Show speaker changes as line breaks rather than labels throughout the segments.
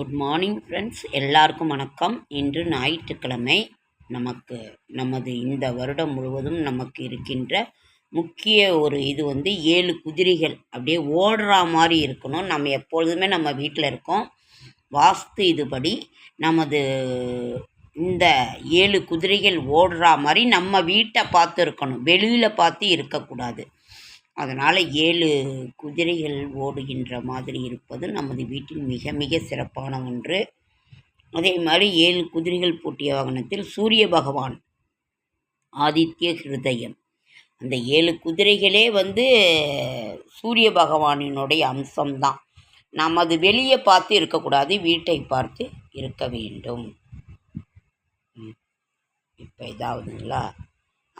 Good morning friends எல்லாருக்கும் வணக்கம். இன்று ஞாயிற்றுக்கிழமை. நமக்கு நமது இந்த வருடம் முழுவதும் நமக்கு இருக்கின்ற முக்கிய ஒரு இது வந்து ஏழு குதிரைகள். அப்படியே ஓடுற மாதிரி இருக்கணும். நம்ம எப்பொழுதுமே நம்ம வீட்டில் இருக்கோம். வாஸ்து இதுபடி நமது இந்த ஏழு குதிரைகள் ஓடுற மாதிரி நம்ம வீட்டை பார்த்து இருக்கணும். வெளியில் பார்த்து இருக்கக்கூடாது. அதனால் ஏழு குதிரைகள் ஓடுகின்ற மாதிரி இருப்பது நமது வீட்டில் மிக மிக சிறப்பான ஒன்று. அதே மாதிரி ஏழு குதிரைகள் பூட்டிய வாகனத்தில் சூரிய பகவான் ஆதித்ய ஹிருதயம். அந்த ஏழு குதிரைகளே வந்து சூரிய பகவானினுடைய அம்சம்தான். நாம் அது வெளியே பார்த்து இருக்கக்கூடாது வீட்டை பார்த்து இருக்க வேண்டும். இப்போ இதாகுதுங்களா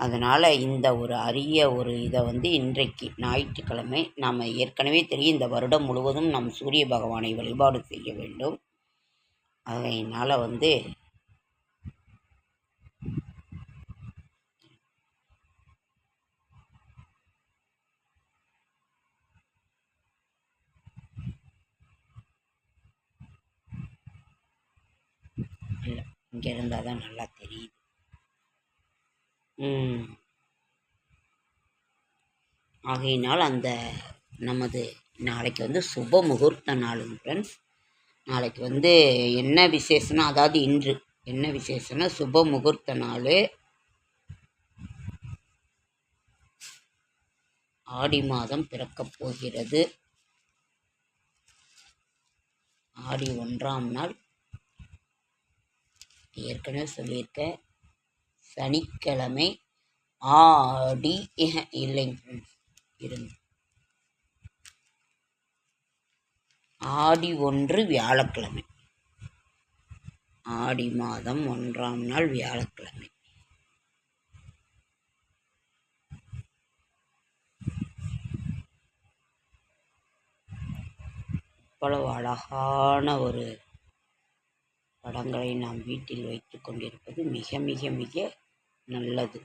அதனால் இந்த ஒரு அரிய ஒரு இதை வந்து இன்றைக்கு ஞாயிற்றுக்கிழமை நாம் ஏற்கனவே தெரியும் இந்த வருடம் முழுவதும் நம் சூரிய பகவானை வழிபாடு செய்ய வேண்டும். அதனால் வந்து இல்லை இங்கே இருந்தால் தான் நல்லா தெரியுது. ஆகையினால் அந்த நமது நாளைக்கு வந்து சுப முகூர்த்த நாளுங்க ஃப்ரெண்ட்ஸ் நாளைக்கு வந்து என்ன விசேஷம்னா அதாவது இன்று என்ன விசேஷம்னா சுப முகூர்த்த நாள். ஆடி மாதம் பிறக்கப் போகிறது. ஆடி ஒன்றாம் நாள். ஏற்கனவே சொல்லியிருக்கேன். சனிக்கிழமை ஆடி இல்லைங்க ஃப்ரெண்ட்ஸ் இருங்க ஆடி ஒன்று வியாழக்கிழமை. ஆடி மாதம் ஒன்றாம் நாள் வியாழக்கிழமை. இவ்வளவு அழகான ஒரு படங்களை நாம் வீட்டில் வைத்து கொண்டிருப்பது மிக மிக மிக நல்லது.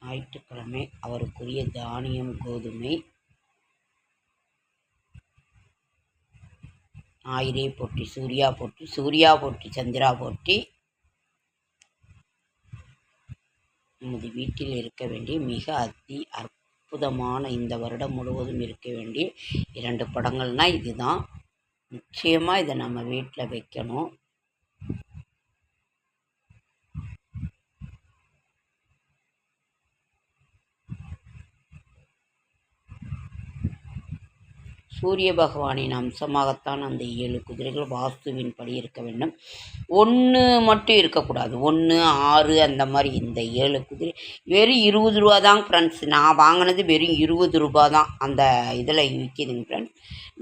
ஞாயிற்றுக்கிழமை அவருக்குரிய தானியம் கோதுமை ஞாயிறே போட்டி சூர்யா போட்டி சூர்யா போட்டி சந்திரா போட்டி. நமது வீட்டில் இருக்க வேண்டிய மிக அதி அற்புதமான இந்த வருடம் முழுவதும் இருக்க வேண்டிய இரண்டு படங்கள்னால் இதுதான். நிச்சயமாக இதை நம்ம வீட்டில் வைக்கணும். சூரிய பகவானின் அம்சமாகத்தான் அந்த ஏழு குதிரைகள் வாஸ்துவின் படி இருக்க வேண்டும். ஒன்று மட்டும் இருக்கக்கூடாது. ஒன்று ஆறு அந்த மாதிரி இந்த ஏழு குதிரை. வெறும் இருபது ரூபா தான் ஃப்ரெண்ட்ஸ் நான் வாங்கினது வெறும் இருபது ரூபா தான் அந்த இதில் விற்கிதுங்க ஃப்ரெண்ட்ஸ்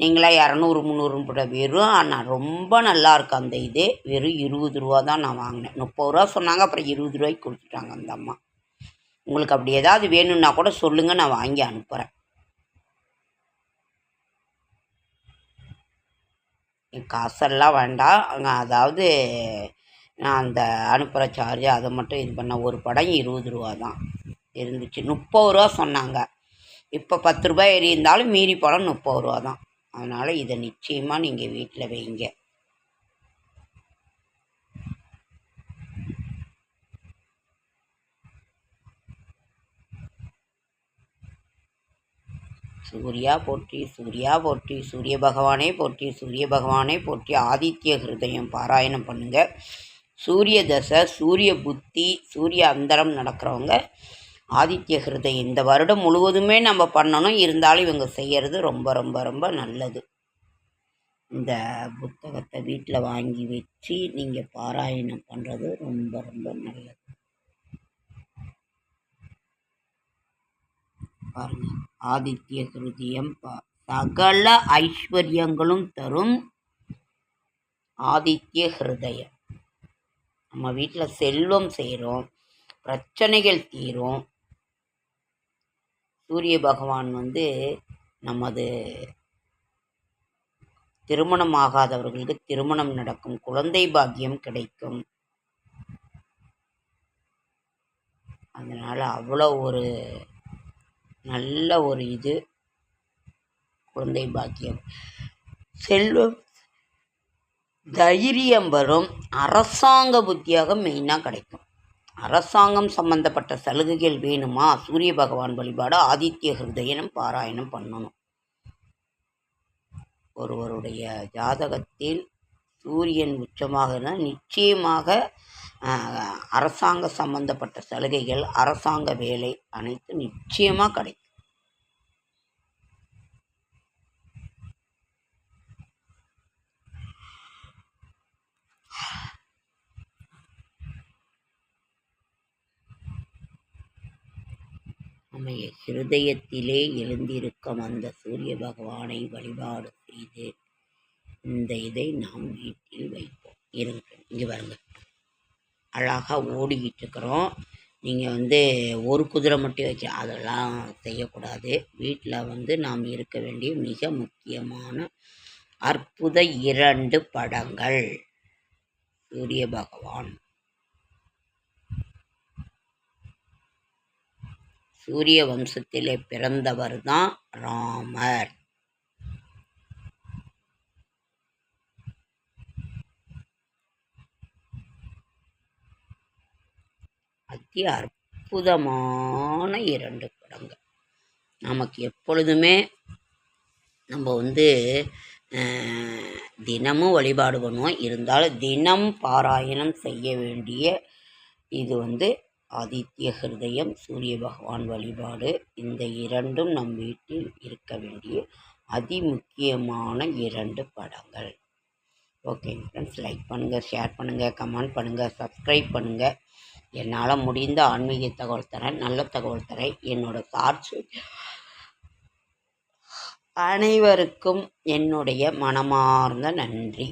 நீங்களாம் இரநூறு முந்நூறுன்னு போட்ட வெறும் ஆனால் ரொம்ப நல்லா இருக்கு அந்த இது. வெறும் இருபது ரூபா தான் நான் வாங்கினேன். முப்பது ரூபா சொன்னாங்க அப்புறம் இருபது ரூபாய்க்கு கொடுத்துட்டாங்க அந்த அம்மா. உங்களுக்கு அப்படி ஏதாவது வேணும்னா கூட சொல்லுங்கள் நான் வாங்கி அனுப்புகிறேன் காசெல்லாம் வேண்டாம். அதாவது நான் அந்த அனுப்புகிற சார்ஜ் அதை மட்டும் இது பண்ண. ஒரு படம் இருபது ரூபா தான் இருந்துச்சு. முப்பது ரூபா சொன்னாங்க. இப்போ பத்து ரூபாய் ஏறி இருந்தாலும் மீறி படம் முப்பது ரூபா தான். அதனால் இதை நிச்சயமாக நீங்கள் வீட்டில் வைங்க. சூர்யா போற்றி சூர்யா போற்றி சூரிய பகவானே போற்றி சூரிய பகவானே போற்றி ஆதித்ய ஹிருதயம் பாராயணம் பண்ணுங்கள் சூரிய தசை சூரிய புத்தி சூரிய அந்தரம் நடக்கிறவங்க ஆதித்ய ஹிருதயம். இந்த வருடம் முழுவதுமே நம்ம பண்ணணும். இருந்தாலும் இவங்க செய்கிறது ரொம்ப ரொம்ப ரொம்ப நல்லது. இந்த புத்தகத்தை வீட்டில் வாங்கி வச்சு நீங்கள் பாராயணம் பண்ணுறது ரொம்ப ரொம்ப நல்லது. பாருங்கள் ஆதித்ய ஹிருதயம் சகல ஐஸ்வர்யங்களும் தரும் ஆதித்ய ஹிருதயம். நம்ம வீட்டில் செல்வம் செய்கிறோம் பிரச்சனைகள் தீரும். சூரிய பகவான் வந்து நமது திருமணம் ஆகாதவர்களுக்கு திருமணம் நடக்கும். குழந்தை பாக்கியம் கிடைக்கும். அதனால் அவ்வளோ ஒரு நல்ல ஒரு இது குழந்தை பாக்கியம். செல்வம் தைரியம் வரும். அரசாங்க புத்தியாக மெயினாக கிடைக்கும். அரசாங்கம் சம்பந்தப்பட்ட சலுகைகள் வேணுமா? சூரிய பகவான் வழிபாடு ஆதித்ய ஹிருதயனம் பாராயணம் பண்ணணும். ஒருவருடைய ஜாதகத்தில் சூரியன் உச்சமாக நிச்சயமாக அரசாங்க சம்பந்தப்பட்ட சலுகைகள் அரசாங்க வேலை அனைத்தும் நிச்சயமாக கிடைக்கும். நம்முடைய ஹிருதயத்திலே எழுந்திருக்கும் அந்த சூரிய பகவானை வழிபாடு செய்து இந்த இதை நாம் வீட்டில் வைப்போம். இருங்க இங்கே பாருங்க. அழகாக ஓடிக்கிட்டு இருக்கிறோம் நீங்கள் வந்து ஒரு குதிரை மட்டும் வைக்க அதெல்லாம் செய்யக்கூடாது. வீட்டில் வந்து நாம் இருக்க வேண்டிய மிக முக்கியமான அற்புத இரண்டு படங்கள். சூரிய பகவான். சூரிய வம்சத்திலே பிறந்தவர் தான் ராமர். அத்தி அற்புதமான இரண்டு படங்கள். நமக்கு எப்பொழுதுமே நம்ம வந்து தினமும் வழிபாடு பண்ணுவோம். இருந்தாலும் தினம் பாராயணம் செய்ய வேண்டிய இது வந்து ஆதித்ய ஹிருதயம் சூரிய பகவான் வழிபாடு இந்த இரண்டும் நம் வீட்டில் இருக்க வேண்டிய அதி முக்கியமான இரண்டு படங்கள். ஓகேங்க ஃப்ரெண்ட்ஸ் லைக் பண்ணுங்கள் ஷேர் பண்ணுங்கள் கமெண்ட் பண்ணுங்கள் சப்ஸ்கிரைப் பண்ணுங்கள் என்னால் முடிந்த ஆன்மீக தகவல் தரேன் நல்ல தகவல் தரேன். என்னோடய சார்ஜ் அனைவருக்கும் என்னுடைய மனமார்ந்த நன்றி.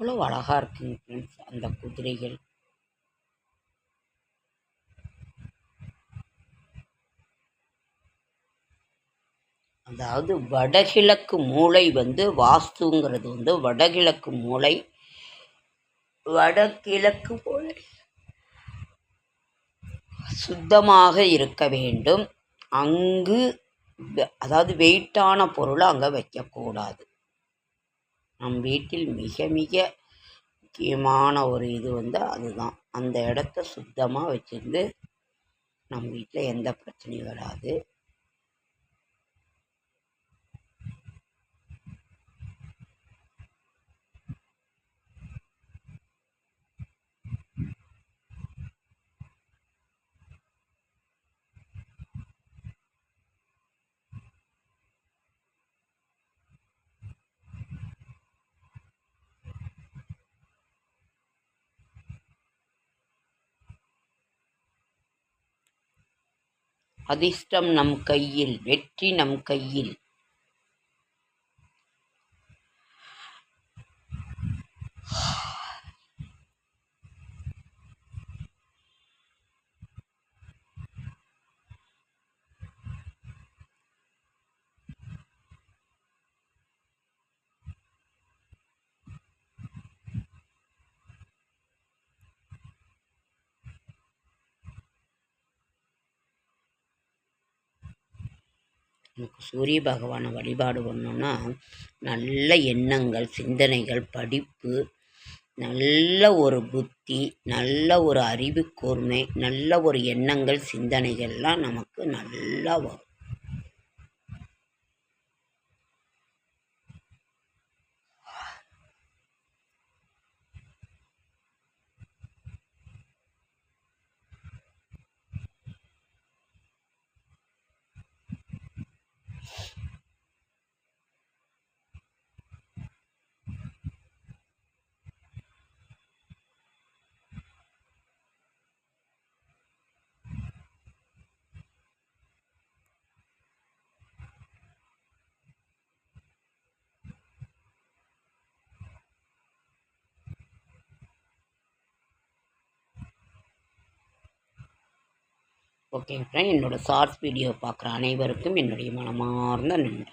அவ்வளோ அழகாக இருக்குங்க ஃப்ரெண்ட்ஸ் அந்த குதிரைகள். அதாவது வடகிழக்கு மூளை வந்து வாஸ்துங்கிறது வந்து வடகிழக்கு மூளை வடகிழக்கு மூளை. சுத்தமாக இருக்க வேண்டும். அங்கு அதாவது வெயிட்டான பொருளை அங்கே வைக்கக்கூடாது. நம் வீட்டில் மிக மிக முக்கியமான ஒரு இது வந்து அதுதான். அந்த இடத்த சுத்தமாக வச்சுருந்து நம் வீட்டில் எந்த பிரச்சனையும் வராது. அதிர்ஷ்டம் நம் கையில் வெற்றி நம் கையில். நமக்கு சூரிய பகவானை வழிபாடு பண்ணோன்னா நல்ல எண்ணங்கள் சிந்தனைகள் படிப்பு நல்ல ஒரு புத்தி நல்ல ஒரு அறிவு கூர்மை நல்ல ஒரு எண்ணங்கள் சிந்தனைகள்லாம் நமக்கு நல்லா வரும். ஓகே ஃப்ரெண்ட் என்னோடய ஷார்ட்ஸ் வீடியோ பார்க்குற அனைவருக்கும் என்னுடைய மனமார்ந்த நன்றி.